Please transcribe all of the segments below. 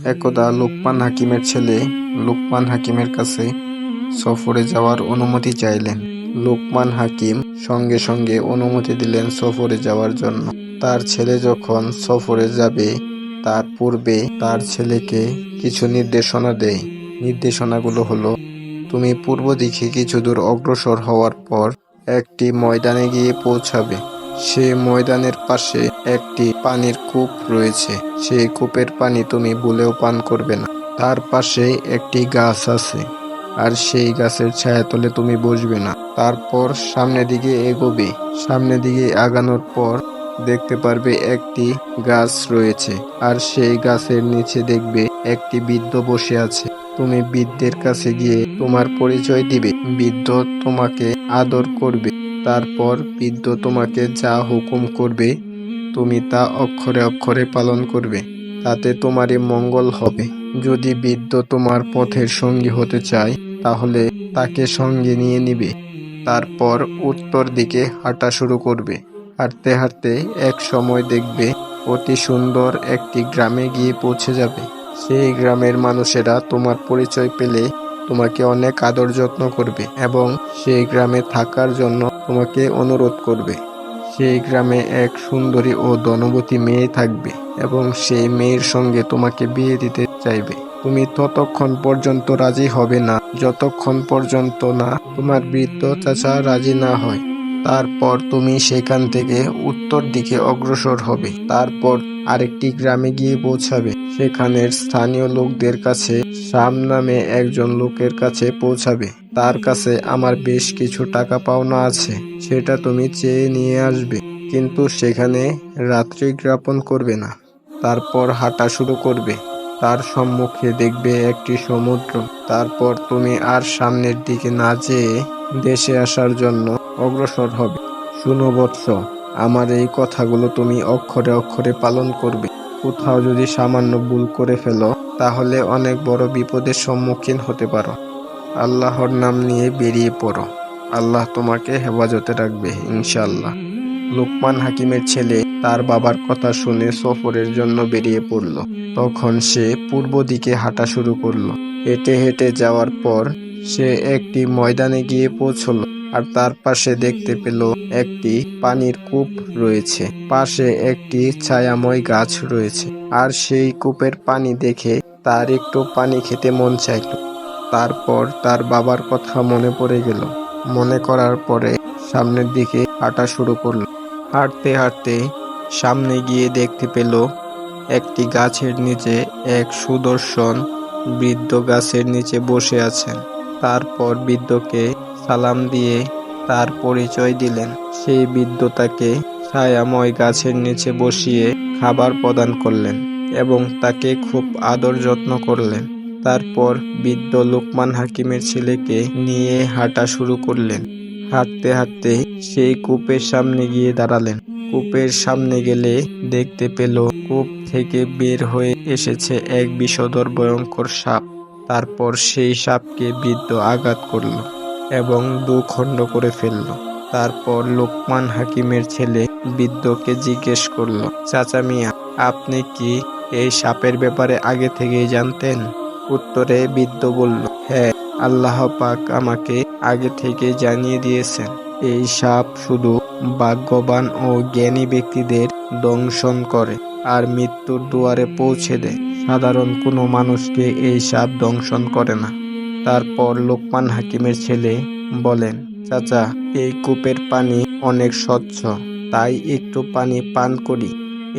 একদা লোকমান হাকিমের ছেলে লোকমান হাকিমের কাছে সফরে যাওয়ার অনুমতি চাইলেন। লোকমান হাকিম সঙ্গে সঙ্গে অনুমতি দিলেন সফরে যাওয়ার জন্য। তার ছেলে যখন সফরে যাবে, তার পূর্বে তার ছেলেকে কিছু নির্দেশনা দেয়। নির্দেশনাগুলো হলো, তুমি পূর্ব দিকে কিছু দূর অগ্রসর হওয়ার পর একটি ময়দানে গিয়ে পৌঁছাবে। সে ময়দানের পাশে একটি পানির কূপ রয়েছে। সেই কূপের পানি তুমি ভুলেও পান করবে না। তার পাশে একটি গাছ আছে, আর সেই গাছের ছায়াতলে তুমি বসবে না। তারপর সামনের দিকে এগোবে। সামনের দিকে আগানোর পর দেখতে পারবে একটি গাছ রয়েছে, আর সেই গাছের নিচে দেখবে একটি বৃদ্ধ বসে আছে। তুমি বৃদ্ধের কাছে গিয়ে তোমার পরিচয় দিবে। বৃদ্ধ তোমাকে আদর করবে। তারপর বৃদ্ধ তোমাকে যা হুকুম করবে, তুমি তা অক্ষরে অক্ষরে পালন করবে। তাতে তোমারই মঙ্গল হবে। যদি বৃদ্ধ তোমার পথের সঙ্গী হতে চায়, তাহলে তাকে সঙ্গে নিয়ে নিবে। তারপর উত্তর দিকে হাঁটা শুরু করবে। হাঁটতে হাঁটতে এক সময় দেখবে, অতি সুন্দর একটি গ্রামে গিয়ে পৌঁছে যাবে। সেই গ্রামের মানুষেরা তোমার পরিচয় পেলে তোমাকে অনেক আদর যত্ন করবে এবং সেই গ্রামে থাকার জন্য তোমাকে অনুরোধ করবে। সেই গ্রামে এক সুন্দরী ও ধনবতী মেয়ে থাকবে এবং সেই মেয়ের সঙ্গে তোমাকে বিয়ে দিতে চাইবে। তুমি ততক্ষণ পর্যন্ত রাজি হবে না। যতক্ষণ পর্যন্ত না তোমার বৃদ্ধ চাচা রাজি না হয়, তারপর তুমি সেখান থেকে উত্তর দিকে অগ্রসর হবে। তারপর আরেকটি গ্রামে গিয়ে পৌঁছাবে। সেখানের স্থানীয় লোকদের কাছে শাম নামে একজন লোকের কাছে পৌঁছাবে। তার কাছে আমার বেশ কিছু টাকা পাওনা আছে, সেটা তুমি চেয়ে নিয়ে আসবে। কিন্তু সেখানে রাত্রি যাপন করবে না। তারপর হাঁটা শুরু করবে। তার সম্মুখে দেখবে একটি সমুদ্র। তারপর তুমি আর সামনের দিকে না যেয়ে দেশে আসার জন্য অগ্রসর হবে। শুনো বৎস, আমার এই কথাগুলো তুমি অক্ষরে অক্ষরে পালন করবে। কোথাও যদি সামান্য ভুল করে ফেলো, তাহলে অনেক বড় বিপদের সম্মুখীন হতে পারো। আল্লাহর নাম নিয়ে বেরিয়ে পড়ো। আল্লাহ তোমাকে হেফাজতে রাখবে ইনশাল্লাহ লোকমান হাকিমের ছেলে তার বাবার কথা শুনে সফরের জন্য বেরিয়ে পড়ল। তখন সে পূর্ব দিকে হাঁটা শুরু করল। হেঁটে হেঁটে যাওয়ার পর সে একটি ময়দানে গিয়ে পৌঁছলো আর তার পাশে দেখতে পেল একটি পানির কূপ রয়েছে। পাশে একটি ছায়াময় গাছ রয়েছে আর সেই কূপের পানি দেখে তার একটু পানি খেতে মন চাইল। তারপর তার বাবার কথা মনে পড়ে গেল। মনে করার পরে সামনের দিকে হাঁটা শুরু করল। হাঁটতে হাঁটতে সামনে গিয়ে দেখতে পেল একটি গাছের নিচে এক সুদর্শন বৃদ্ধ গাছের নিচে বসে আছেন। তারপর বৃদ্ধকে সালাম দিয়ে তার পরিচয় দিলেন। সেই বৃদ্ধ তাকে ছায়াময় গাছের নিচে বসিয়ে খাবার প্রদান করলেন এবং তাকে খুব আদর যত্ন করলেন। তারপর বৃদ্ধ লোকমান হাকিমের ছেলেকে নিয়ে হাঁটা শুরু করলেন। হাঁটতে হাঁটতে সেই কূপের সামনে গিয়ে দাঁড়ালেন। কূপের সামনে গেলে দেখতে পেল, কূপ থেকে বের হয়ে এসেছে এক বিষধর ভয়ঙ্কর সাপ। তারপর সেই সাপকে বৃদ্ধ আঘাত করল এবং দু খণ্ড করে ফেলল। তারপর লোকমান হাকিমের ছেলে বৃদ্ধকে জিজ্ঞেস করল, চাচা মিয়া, আপনি কি এই সাপের ব্যাপারে আগে থেকেই জানতেন? উত্তরে বৃদ্ধ বলল হ্যাঁ আল্লাহ পাক আমাকে আগে থেকে জানিয়ে দিয়েছেন, এই সাপ শুধু ভাগ্যবান ও জ্ঞানী ব্যক্তিদের দংশন করে আর মৃত্যুর দুয়ারে পৌঁছে দেয়। সাধারণ কোনো মানুষকে এই সাপ দংশন করে না। তারপর লোকমান হাকিমের ছেলে বলেন, চাচা, এই কূপের পানি অনেক স্বচ্ছ, তাই একটু পানি পান করি।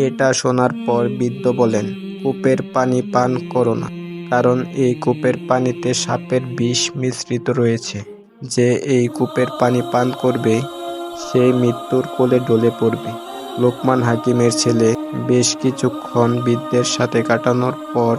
এটা শোনার পর বৃদ্ধ বলেন, কূপের পানি পান করো না। কারণ এই কূপের পানিতে সাপের বিষ মিশ্রিত রয়েছে। যে এই কূপের পানি পান করবে, সেই মৃত্যুর কোলে ডলে পড়বে। লোকমান হাকিমের ছেলে বেশ কিছুক্ষণ বৃদ্ধের সাথে কাটানোর পর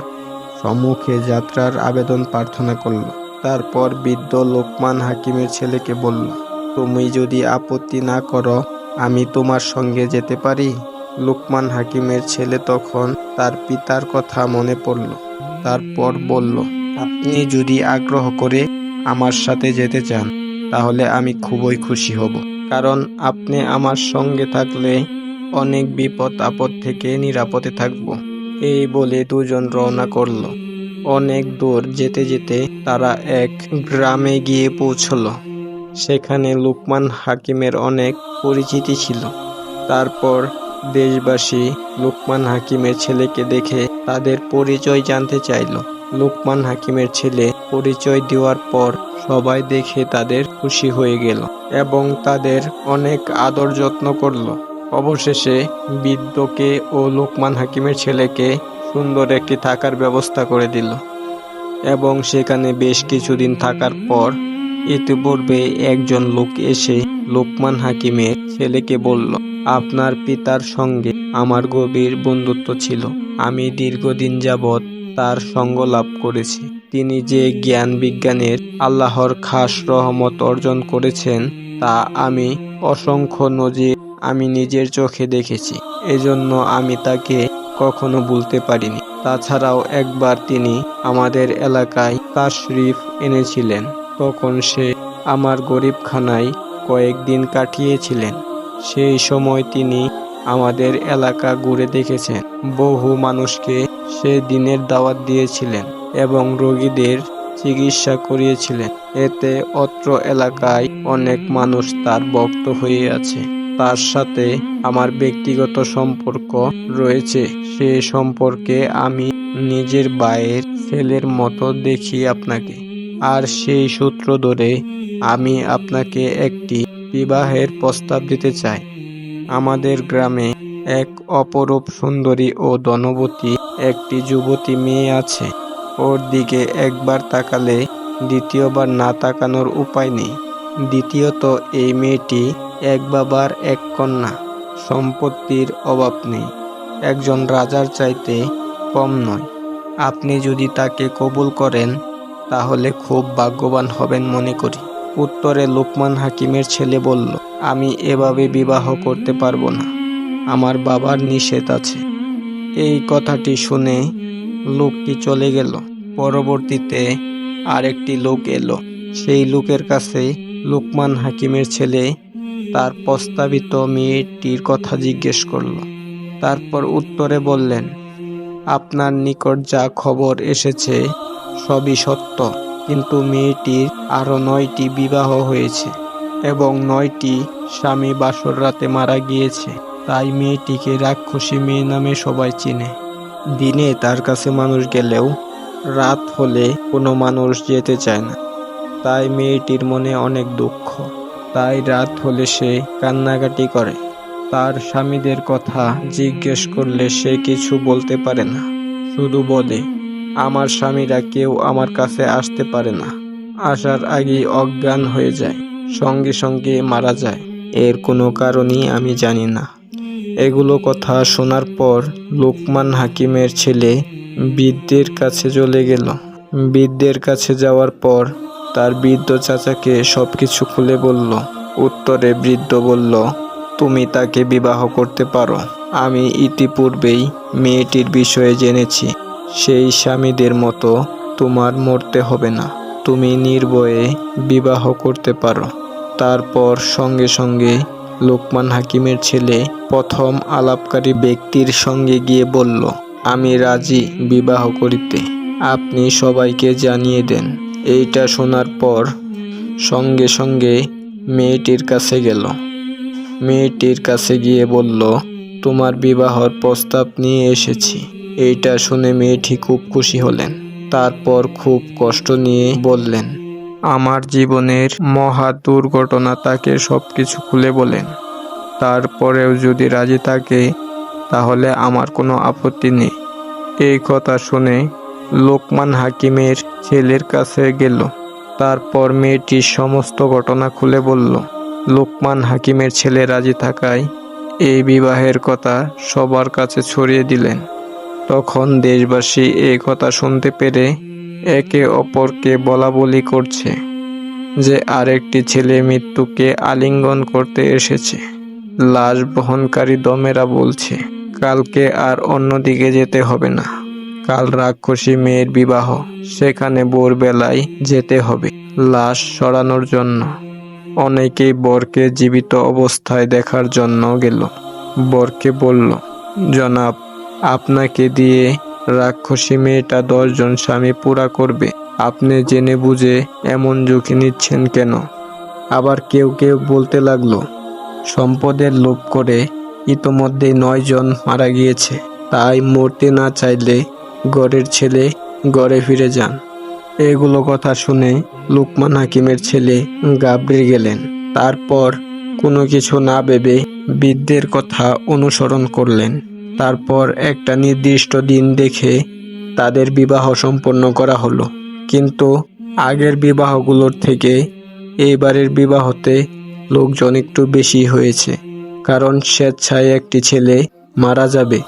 সম্মুখে যাত্রার আবেদন প্রার্থনা করল। তারপর বৃদ্ধ লোকমান হাকিমের ছেলেকে বলল, তুমি যদি আপত্তি না করো, আমি তোমার সঙ্গে যেতে পারি? লোকমান হাকিমের ছেলে তখন তার পিতার কথা মনে পড়ল। তারপর বলল, আপনি যদি আগ্রহ করে আমার সাথে যেতে চান, তাহলে আমি খুবই খুশি হব। কারণ আপনি আমার সঙ্গে থাকলে অনেক বিপদ আপদ থেকে নিরাপদে থাকব। এই বলে দুজন রওনা করল। অনেক দূর যেতে যেতে তারা এক গ্রামে গিয়ে পৌঁছলো। সেখানে লুকমান হাকিমের অনেক পরিচিতি ছিল। তারপর দেশবাসী লুকমান হাকিমের ছেলেকে দেখে তাদের পরিচয় জানতে চাইল। লুকমান হাকিমের ছেলে পরিচয় দেওয়ার পর সবাই দেখে তাদের খুশি হয়ে গেল এবং তাদের অনেক আদর যত্ন করল। অবশেষে বৃদ্ধকে ও লোকমান হাকিমের ছেলেকে সুন্দর একটি থাকার ব্যবস্থা করে দিল এবং সেখানে বেশ কিছুদিন থাকার পর ইতিপূর্বে একজন লোক এসে লোকমান হাকিমের ছেলেকে বলল আপনার পিতার সঙ্গে আমার গভীর বন্ধুত্ব ছিল। আমি দীর্ঘদিন যাবৎ তার সঙ্গ লাভ করেছি। তিনি যে জ্ঞান বিজ্ঞানের আল্লাহর খাস রহমত অর্জন করেছেন, তা আমি অসংখ্য নজির আমি নিজের চোখে দেখেছি। এজন্য আমি তাকে কখনো বলতে পারিনি। তাছাড়াও একবার তিনি আমাদের এলাকায় তাশরিফ এনেছিলেন। তখন সে আমার গরিবখানায় কয়েকদিন কাটিয়েছিলেন। সেই সময় তিনি আমাদের এলাকা ঘুরে দেখেছেন। বহু মানুষকে সে দিনের দাওয়াত দিয়েছিলেন এবং রোগীদের চিকিৎসা করিয়েছিলেন। এতে অত্র এলাকায় অনেক মানুষ তার ভক্ত হয়ে আছে। তার সাথে আমার ব্যক্তিগত সম্পর্ক রয়েছে। সে সম্পর্কে আমি নিজের ভাইয়ের ছেলের মতো দেখি আপনাকে। আর সেই সূত্র ধরে আমি আপনাকে একটি বিবাহের প্রস্তাব দিতে চাই আমাদের গ্রামে এক অপরূপ সুন্দরী ও ধনবতী একটি যুবতী মেয়ে আছে। ওর দিকে একবার তাকালে দ্বিতীয়বার না তাকানোর উপায় নেই। দ্বিতীয়ত, এই মেয়েটি এক বাবার এক কন্যা। সম্পত্তির অভাব নেই। একজন রাজার চাইতে কম নয়। আপনি যদি তাকে কবুল করেন, তাহলে খুব ভাগ্যবান হবেন মনে করি। উত্তরে লোকমান হাকিমের ছেলে বলল, আমি এভাবে বিবাহ করতে পারব না। আমার বাবার নিষেধ আছে। এই কথাটি শুনে লোকটি চলে গেল। পরবর্তীতে আরেকটি লোক এলো। সেই লোকের কাছে লোকমান হাকিমের ছেলে তার প্রস্তাবিত মেয়েটির কথা জিজ্ঞেস করল। তারপর উত্তরে বললেন, আপনার নিকট যা খবর এসেছে সবই সত্য। কিন্তু মেয়েটির আরও নয়টি বিবাহ হয়েছে এবং নয়টি স্বামী বাসর রাতে মারা গিয়েছে। তাই মেয়েটিকে রাক্ষসী মেয়ে নামে সবাই চিনে। দিনে তার কাছে মানুষ গেলেও রাত হলে কোনো মানুষ যেতে চায় না। তাই মেয়েটির মনে অনেক দুঃখ। তাই রাত হলে সে কান্নাকাটি করে। তার স্বামীদের কথা জিজ্ঞেস করলে সে কিছু বলতে পারে না। শুধু বলে আমার স্বামীরা কেউ আমার কাছে আসতে পারে না। আসার আগেই অজ্ঞান হয়ে যায়, সঙ্গে সঙ্গে মারা যায়। এর কোনো কারণই আমি জানি না। এগুলো কথা শোনার পর লোকমান হাকিমের ছেলে বৃদ্ধের কাছে চলে গেল। বৃদ্ধের কাছে যাওয়ার পর তার বৃদ্ধ চাচাকে সব কিছু খুলে বলল, উত্তরে বৃদ্ধ বলল, তুমি তাকে বিবাহ করতে পারো। আমি ইতিপূর্বেই মেয়েটির বিষয়ে জেনেছি। সেই স্বামীদের মতো তোমার মরতে হবে না। তুমি নির্ভয়ে বিবাহ করতে পারো। তারপর সঙ্গে সঙ্গে লোকমান হাকিমের ছেলে প্রথম আলাপকারী ব্যক্তির সঙ্গে গিয়ে বলল, আমি রাজি বিবাহ করিতে। আপনি সবাইকে জানিয়ে দেন। এইটা শোনার পর সঙ্গে সঙ্গে মেয়েটির কাছে গেল। মেয়েটির কাছে গিয়ে বলল, তোমার বিবাহর প্রস্তাব নিয়ে এসেছি। এইটা শুনে মেয়েটি খুব খুশি হলেন। তারপর খুব কষ্ট নিয়ে বললেন, আমার জীবনের মহা দুর্ঘটনা তাকে সব কিছু খুলে বলেন। তারপরেও যদি রাজি থাকে, তাহলে আমার কোনো আপত্তি নেই। এই কথা শুনে লোকমান হাকিমের ছেলের কাছে গেল। তারপর মেয়েটির সমস্ত ঘটনা খুলে বলল, লোকমান হাকিমের ছেলে রাজি থাকায় এই বিবাহের কথা সবার কাছে ছড়িয়ে দিলেন। তখন দেশবাসী এই কথা শুনতে পেরে একে অপরকে বলা বলি করছে যে আরেকটি ছেলে মৃত্যুকে আলিঙ্গন করতে এসেছে। লাশ বহনকারী দমেরা বলছে, কালকে আর অন্যদিকে যেতে হবে না। কাল রাক্ষসী মেয়ের বিবাহ। সেখানে ভোরবেলায় যেতে হবে। লাশ সরানোর জন্য। অনেকেই বরকে জীবিত অবস্থায় দেখার জন্য গেল। বরকে বলল, জনাব আপনাকে দিয়ে রাক্ষসী মেয়েটা দশজন স্বামী পুরা করবে। আপনি জেনে বুঝে এমন ঝুঁকি নিচ্ছেন কেন? আবার কেউ কেউ বলতে লাগল, সম্পদের লোভ করে ইতোমধ্যে নয়জন মারা গিয়েছে। তাই মরতে না চাইলে গড়ের ছেলে গড়ে ফিরে যান। এগুলো কথা শুনে লুকমান হাকিমের ছেলে গাবড়ে গেলেন। তারপর কোনো কিছু না ভেবে বৃদ্ধের কথা অনুসরণ করলেন। তারপর একটা নির্দিষ্ট দিন দেখে তাদের বিবাহ সম্পন্ন করা হলো। কিন্তু আগের বিবাহগুলোর থেকে এইবারের বিবাহতে লোকজন একটু বেশি হয়েছে, কারণ স্বেচ্ছায় একটি ছেলে মারা যাবে।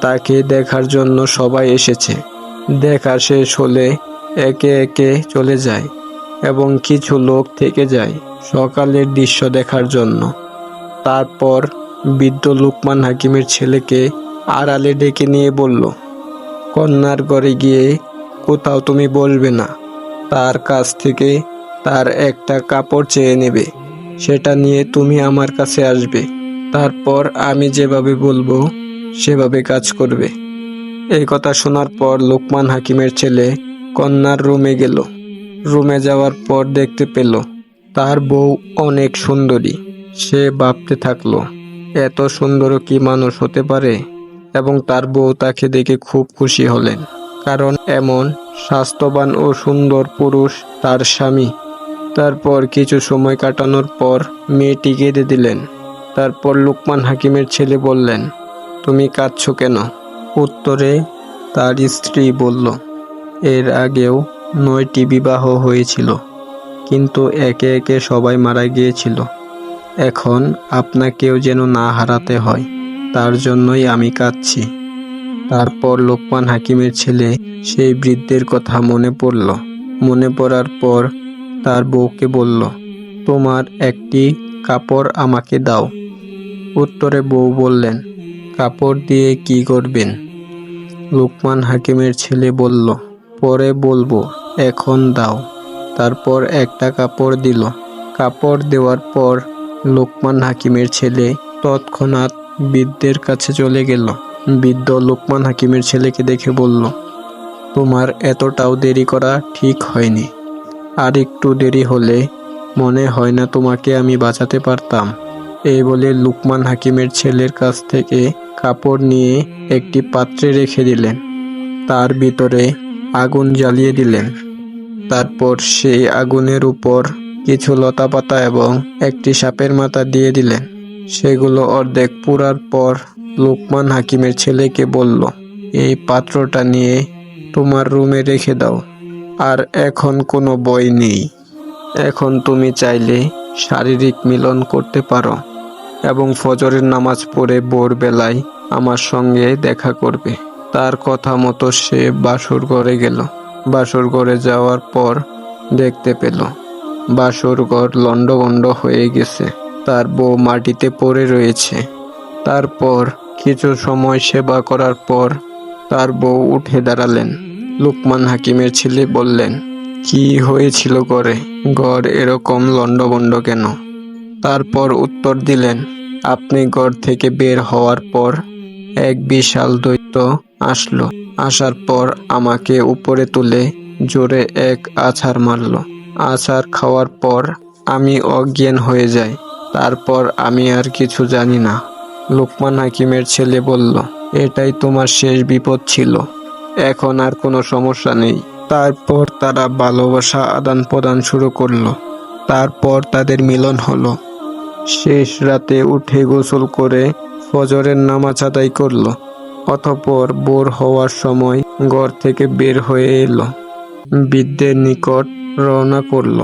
তাকে দেখার জন্য সবাই এসেছে। দেখা শেষ হলে একে একে চলে যায় এবং কিছু লোক থেকে যায় সকালের দৃশ্য দেখার জন্য। তারপর বৃদ্ধ লুকমান হাকিমের ছেলেকে আড়ালে ডেকে নিয়ে বলল, কন্যার ঘরে গিয়ে কোথাও তুমি বলবে না। তার কাছ থেকে তার একটা কাপড় চেয়ে নেবে। সেটা নিয়ে তুমি আমার কাছে আসবে। তারপর আমি যেভাবে বলব, সেভাবে কাজ করবে। এই কথা শোনার পর লোকমান হাকিমের ছেলে কন্যার রুমে গেল। রুমে যাওয়ার পর দেখতে পেল, তার বউ অনেক সুন্দরী। সে ভাবতে থাকল, এত সুন্দর কি মানুষ হতে পারে? এবং তার বউ তাকে দেখে খুব খুশি হলেন। কারণ এমন স্বাস্থ্যবান ও সুন্দর পুরুষ তার স্বামী। তারপর কিছু সময় কাটানোর পর মেয়েটি কেঁদে দিলেন। তারপর লুকমান হাকিমের ছেলে বললেন, তুমি কাঁদছো কেন? উত্তরে তার স্ত্রী বলল, এর আগেও নয়টি বিবাহ হয়েছিল, কিন্তু একে একে সবাই মারা গিয়েছিল। এখন আপনাকেও যেন না হারাতে হয়। তার জন্যই আমি কাঁদছি। তারপর লোকমান হাকিমের ছেলে সেই বৃদ্ধের কথা মনে পড়ল। মনে পড়ার পর তার বউকে বলল, তোমার একটি কাপড় আমাকে দাও। উত্তরে বউ বললেন, কাপড় দিয়ে কি করবেন? লোকমান হাকিমের ছেলে বলল, পরে বলব, এখন দাও। তারপর একটা কাপড় দিল। কাপড় দেওয়ার পর লোকমান হাকিমের ছেলে তৎক্ষণাৎ বৃদ্ধের কাছে চলে গেল। বৃদ্ধ লোকমান হাকিমের ছেলেকে দেখে বলল, তোমার এতটাও দেরি করা ঠিক হয়নি। আর একটু দেরি হলে মনে হয় না তোমাকে আমি বাঁচাতে পারতাম। এই বলে লুকমান হাকিমের ছেলের কাছ থেকে কাপড় নিয়ে একটি পাত্রে রেখে দিলেন। তার ভিতরে আগুন জ্বালিয়ে দিলেন। তারপর সেই আগুনের উপর কিছু লতাপাতা এবং একটি সাপের মাথা দিয়ে দিলেন। সেগুলো অর্ধেক পুরার পর লোকমান হাকিমের ছেলেকে বলল, এই পাত্রটা নিয়ে তোমার রুমে রেখে দাও, আর এখন কোনো বই নেই। এখন তুমি চাইলে শারীরিক মিলন করতে পারো এবং ফজরের নামাজ পড়ে ভোরবেলায় আমার সঙ্গে দেখা করবে। তার কথা মতো সে বাসর ঘরে গেল। বাসর ঘরে যাওয়ার পর দেখতে পেল, বাসর ঘর লণ্ডভণ্ড হয়ে গেছে। তার বউ মাটিতে পড়ে রয়েছে। তারপর কিছু সময় সেবা করার পর তার বউ উঠে দাঁড়ালেন। লুকমান হাকিমের ছেলে বললেন, কি হয়েছিল ঘরে? ঘর এরকম লণ্ডভণ্ড কেন? তারপর উত্তর দিলেন, আপনি ঘর থেকে বের হওয়ার পর এক বিশাল দৈত্য আসলো। আসার পর আমাকে উপরে তুলে জোরে এক আছাড় মারল। আছাড় খাওয়ার পর আমি অজ্ঞান হয়ে যাই। তারপর আমি আর কিছু জানি না। লোকমান হাকিমের ছেলে বলল, এটাই তোমার শেষ বিপদ ছিল। এখন আর কোনো সমস্যা নেই। তারপর তারা ভালোবাসা আদান প্রদান শুরু করল। তারপর তাদের মিলন হলো। শেষ রাতে উঠে গোসল করে ফজরের নামাজ আদায় করল, অতপর বোর হওয়ার সময় ঘর থেকে বের হয়ে এলো। বৃদ্ধের নিকট রওনা করল।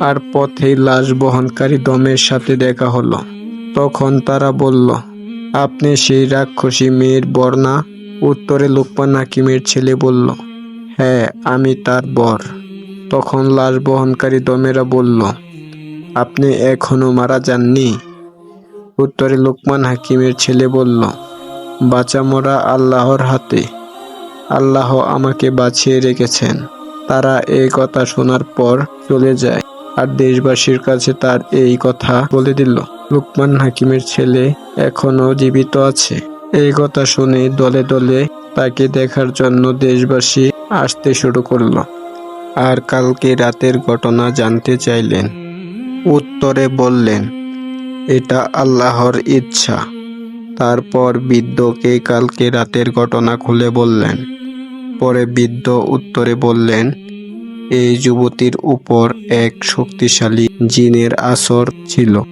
আর পথেই লাশ বহনকারী দমের সাথে দেখা হলো। তখন তারা বলল, আপনি সেই রাক্ষসী মেয়ের বর্ণা? উত্তরে লোকমান হাকিমের ছেলে বলল হ্যাঁ আমি তার বর। তখন লাশ বহনকারী দমেরা বলল, আপনি এখনও মারা যাননি? উত্তরে লোকমান হাকিমের ছেলে বলল, বাঁচা মরা আল্লাহর হাতে। আল্লাহ আমাকে বাঁচিয়ে রেখেছেন। তারা এই কথা শোনার পর চলে যায়। আর দেশবাসীর কাছে তার এই কথা বলে দিল। লুকমান হাকিমের ছেলে এখনও জীবিত আছে। এই কথা শুনে দলে দলে তাকে দেখার জন্য দেশবাসী আসতে শুরু করল। আর কালকে রাতের ঘটনা জানতে চাইলেন। উত্তরে বললেন, এটা আল্লাহর ইচ্ছা। তারপর বৃদ্ধকে কালকে রাতের ঘটনা খুলে বললেন। পরে বৃদ্ধ উত্তরে বললেন এই যুবতীর উপর এক শক্তিশালী জিনের আসর ছিল।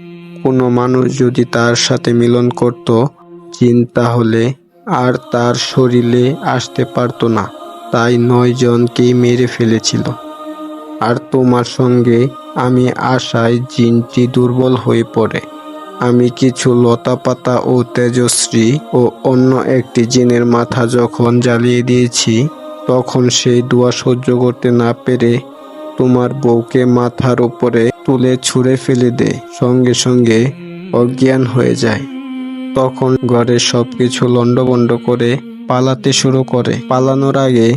কোনো মানুষ যদি তার সাথে মিলন করত, জিন তাহলে আর তার শরীরে আসতে পারতো না। তাই নয় জনকেই মেরে ফেলেছিল। আর তোমার সঙ্গে আমি আশায় জিনটি দুর্বল হয়ে পড়ে। আমি কিছু লতাপাতা ও তেজশ্রী ও অন্য একটি জিনের মাথা যখন জ্বালিয়ে দিয়েছি তখন সেই দোয়া সহ্য করতে না পেরে তোমার বউকে মাথার উপরে তুলে ছুঁড়ে ফেলে দেয় সঙ্গে সঙ্গে অজ্ঞান হয়ে যায়। তখন ঘরে সবকিছু লণ্ডভণ্ড করে পালাতে শুরু করে। পালানোর আগে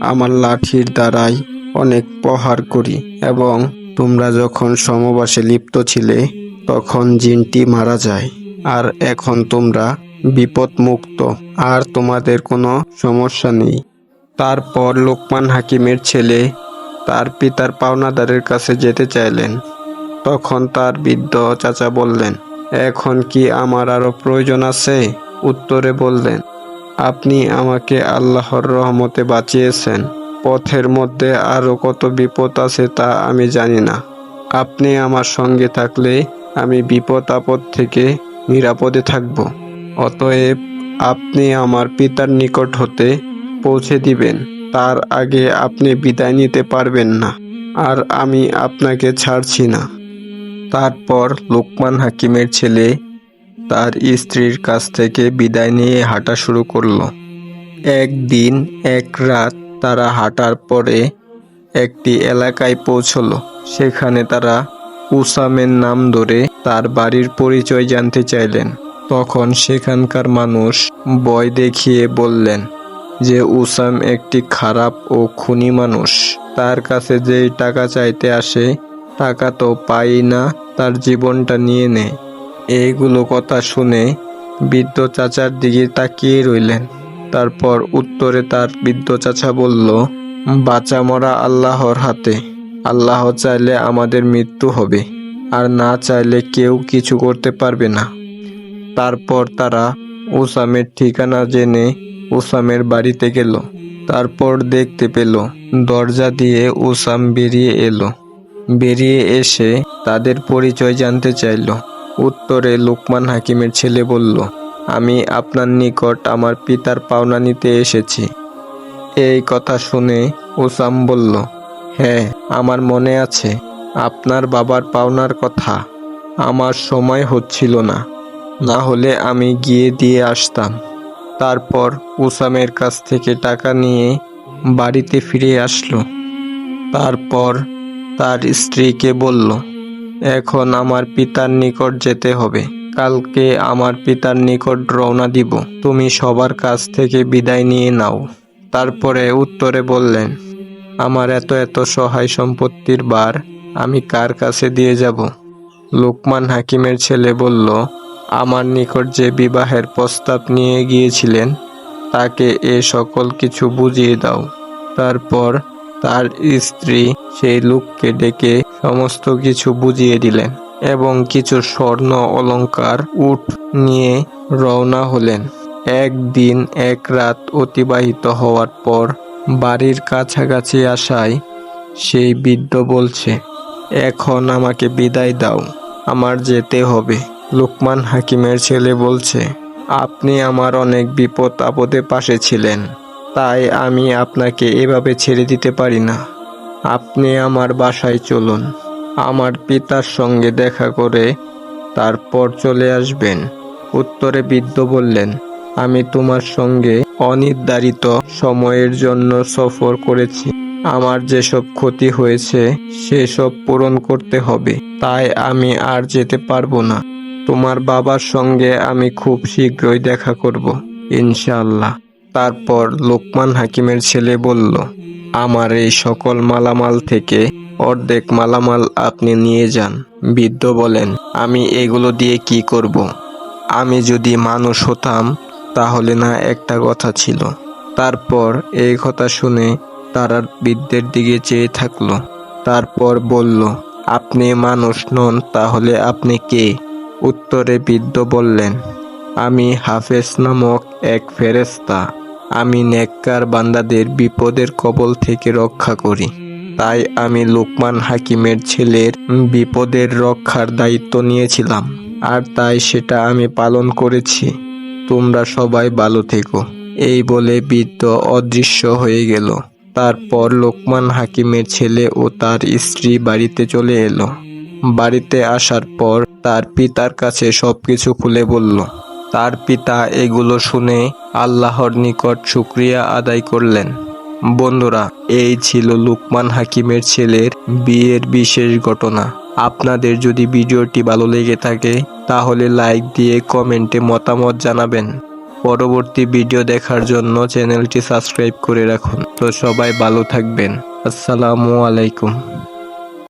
আমার লাঠির দ্বারাই অনেক প্রহার করি এবং তোমরা যখন সমবাসে লিপ্ত ছিলে, তখন জিনটি মারা যায়। আর এখন তোমরা বিপদমুক্ত, আর তোমাদের কোনো সমস্যা নেই। তারপর লোকমান হাকিমের ছেলে তার পিতার পাওনাদারের কাছে যেতে চাইলেন। তখন তার বৃদ্ধ চাচা বললেন, এখন কি আমার আরও প্রয়োজন আছে? উত্তরে বললেন, আপনি আমাকে আল্লাহর রহমতে বাঁচিয়েছেন। পথের মধ্যে আরও কত বিপদ আছে তা আমি জানি না। আপনি আমার সঙ্গে থাকলে আমি বিপদ আপদ থেকে নিরাপদে থাকব। অতএব আপনি আমার পিতার নিকট হতে পৌঁছে দিবেন। তার আগে আপনি বিদায় নিতে পারবেন না, আর আমি আপনাকে ছাড়ছি না। তারপর লোকমান হাকিমের ছেলে তার স্ত্রীর কাছ থেকে বিদায় নিয়ে হাঁটা শুরু করল। একদিন, এক রাত তারা হাঁটার পরে একটি এলাকায় পৌঁছলো। সেখানে তারা উসামের নাম ধরে তার বাড়ির পরিচয় জানতে চাইলেন। তখন সেখানকার মানুষ বয় দেখিয়ে বললেন যে উসাম একটি খারাপ ও খুনি মানুষ। তার কাছে যেই টাকা চাইতে আসে, টাকা তো পাই না, তার জীবনটা নিয়ে নেয় এইগুলো কথা শুনে বৃদ্ধ চাচার দিকে তাকিয়ে রইলেন। তারপর উত্তরে তার বৃদ্ধ চাচা বলল, বাঁচা মরা আল্লাহর হাতে। আল্লাহ চাইলে আমাদের মৃত্যু হবে, আর না চাইলে কেউ কিছু করতে পারবে না। তারপর তারা ওসামের ঠিকানা জেনে ওসামের বাড়িতে গেল। তারপর দেখতে পেল, দরজা দিয়ে ওসাম বেরিয়ে এলো। বেরিয়ে এসে তাদের পরিচয় জানতে চাইল। উত্তরে লোকমান হাকিমের ছেলে বলল, আমি আপনার নিকট আমার পিতার পাওনা নিতে এসেছি। এই কথা শুনে ওসাম বলল হ্যাঁ আমার মনে আছে, আপনার বাবার পাওনার কথা। আমার সময় হচ্ছিল না। না হলে আমি গিয়ে দিয়ে আসতাম। তারপর উসামের কাছ থেকে টাকা নিয়ে বাড়িতে ফিরে আসলো। তারপর তার স্ত্রীকে বলল, এখন আমার পিতার নিকট যেতে হবে। কালকে আমার পিতার নিকট রওনা দিব। তুমি সবার কাছ থেকে বিদায় নিয়ে নাও। তারপরে উত্তরে বললেন, আমার এত এত সহায় সম্পত্তির বার আমি কার কাছে দিয়ে যাব? লোকমান হাকিমের ছেলে বলল আমার নিকট যে বিবাহের প্রস্তাব নিয়ে গিয়েছিলেন, তাকে এ সকল কিছু বুঝিয়ে দাও। তারপর তার স্ত্রী সেই লোককে ডেকে সমস্ত কিছু বুঝিয়ে দিলেন এবং কিছু স্বর্ণ, অলঙ্কার, উট নিয়ে রওনা হলেন। একদিন এক রাত অতিবাহিত হওয়ার পর বাড়ির কাছাকাছি আসায় সেই বৃদ্ধ বলছে, এখন আমাকে বিদায় দাও, আমার যেতে হবে। লোকমান হাকিমের ছেলে বলছে, আপনি আমার অনেক বিপদ আপদে পাশে ছিলেন, তাই আমি আপনাকে এভাবে ছেড়ে দিতে পারি না। আপনি আমার বাসায় চলুন, আমার পিতার সঙ্গে দেখা করে তারপর চলে আসবেন। উত্তরে বৃদ্ধ বললেন, আমি তোমার সঙ্গে অনির্ধারিত সময়ের জন্য সফর করেছি। আমার যেসব ক্ষতি হয়েছে, সেসব পূরণ করতে হবে, তাই আমি আর যেতে পারব না। তোমার বাবার সঙ্গে আমি খুব শীঘ্রই দেখা করব, ইনশাআল্লাহ। তারপর লোকমান হাকিমের ছেলে বলল, আমার এই সকল মালামাল থেকে অর্ধেক মালামাল আপনি নিয়ে যান। বৃদ্ধ বলেন, আমি এগুলো দিয়ে কি করব। আমি যদি মানুষ হতাম, তাহলে না একটা কথা ছিল। তারপর এই কথা শুনে তারা বৃদ্ধের দিকে চেয়ে থাকল। তারপর বলল, আপনি মানুষ নন, তাহলে আপনি কে? উত্তরে বৃদ্ধ বললেন, আমি হাফেজ নামক এক ফেরেস্তা আমি নেককার বান্দাদের বিপদের কবল থেকে রক্ষা করি। তাই আমি লোকমান হাকিমের ছেলের বিপদের রক্ষার দায়িত্ব নিয়েছিলাম। আর তাই সেটা আমি পালন করেছি। তোমরা সবাই ভালো থেকো। এই বলে বৃদ্ধ অদৃশ্য হয়ে গেল। তারপর লোকমান হাকিমের ছেলে ও তার স্ত্রী বাড়িতে চলে এলো। বাড়িতে আসার পর তার পিতার কাছে সবকিছু খুলে বলল। তার পিতা এগুলো শুনে আল্লাহর নিকট শুক্রিয়া আদায় করলেন। বন্ধুরা, এই ছিল লুকমান হাকিমের ছেলের বিয়ের বিশেষ ঘটনা। আপনাদের যদি ভিডিওটি ভালো লেগে থাকে, তাহলে লাইক দিয়ে কমেন্টে মতামত জানাবেন। পরবর্তী ভিডিও দেখার জন্য চ্যানেলটি সাবস্ক্রাইব করে রাখুন। তো সবাই ভালো থাকবেন। আসসালামু আলাইকুম।